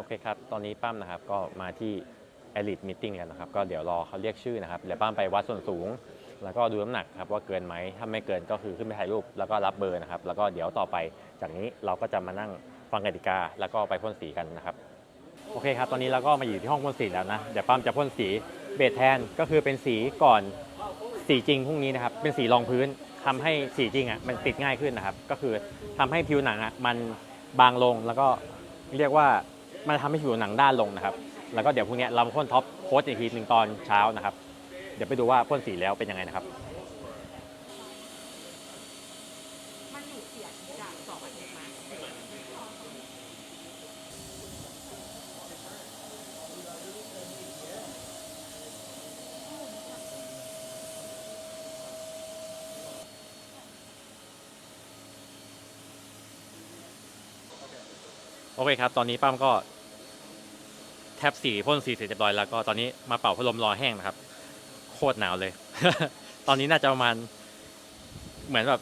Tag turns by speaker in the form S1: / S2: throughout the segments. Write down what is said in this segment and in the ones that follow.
S1: โอเคครับ ตอนนี้ปั้มนะครับก็มาที่ Elite Meeting แล้วนะครับ ก็เดี๋ยวรอเขาเรียกชื่อนะครับเดี๋ยวปั้มไปวัดส่วนสูง แล้วก็ดูน้ำหนักครับว่าเกินไหม ถ้าไม่เกินก็คือขึ้นไปถ่ายรูป แล้วก็รับเบอร์นะครับ แล้วก็เดี๋ยวต่อไปจากนี้เราก็จะมานั่งฟังกติกา แล้วก็ไปพ่นสีกันนะครับ โอเคครับ ตอนนี้เราก็มาอยู่ที่ห้องพ่นสีแล้วนะ เดี๋ยวปั้มจะพ่นสีเบสแทน ก็คือเป็นสีก่อนสีจริงพรุ่งนี้นะครับ เป็นสีรองพื้นทำให้สีจริงอะมันติดง่ายขึ้นนะครับ ก็คือทำให้ผิวหนังอะมันบางลงแล้วก็เรียกว่า มันทำให้ผิวหนังด้านลงนะครับ แล้วก็เดี๋ยวพรุ่งนี้เรามาพ่นท็อปโค้ดอีกทีหนึ่งตอนเช้านะครับ เดี๋ยวไปดูว่าพ่นสีแล้วเป็นยังไงนะครับ
S2: มันอยู่เสียจากสองอาทิตย์ไหม
S1: โอเคครับ ตอนนี้ปั้มก็แทบสีพ่นสีเสร็จเรียบร้อยแล้วก็ตอนนี้มาเป่าพัดลมรอแห้งนะครับ โคตรหนาวเลย ตอนนี้น่าจะประมาณ เหมือนแบบ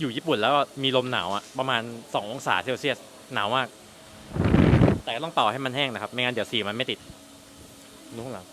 S1: อยู่ญี่ปุ่นแล้วมีลมหนาวอะประมาณ2องศาเซลเซียสหนาวมาก แต่ก็ต้องเป่าให้มันแห้งนะครับ ไม่งั้นเดี๋ยวสีมันไม่ติดดูข้างหลัง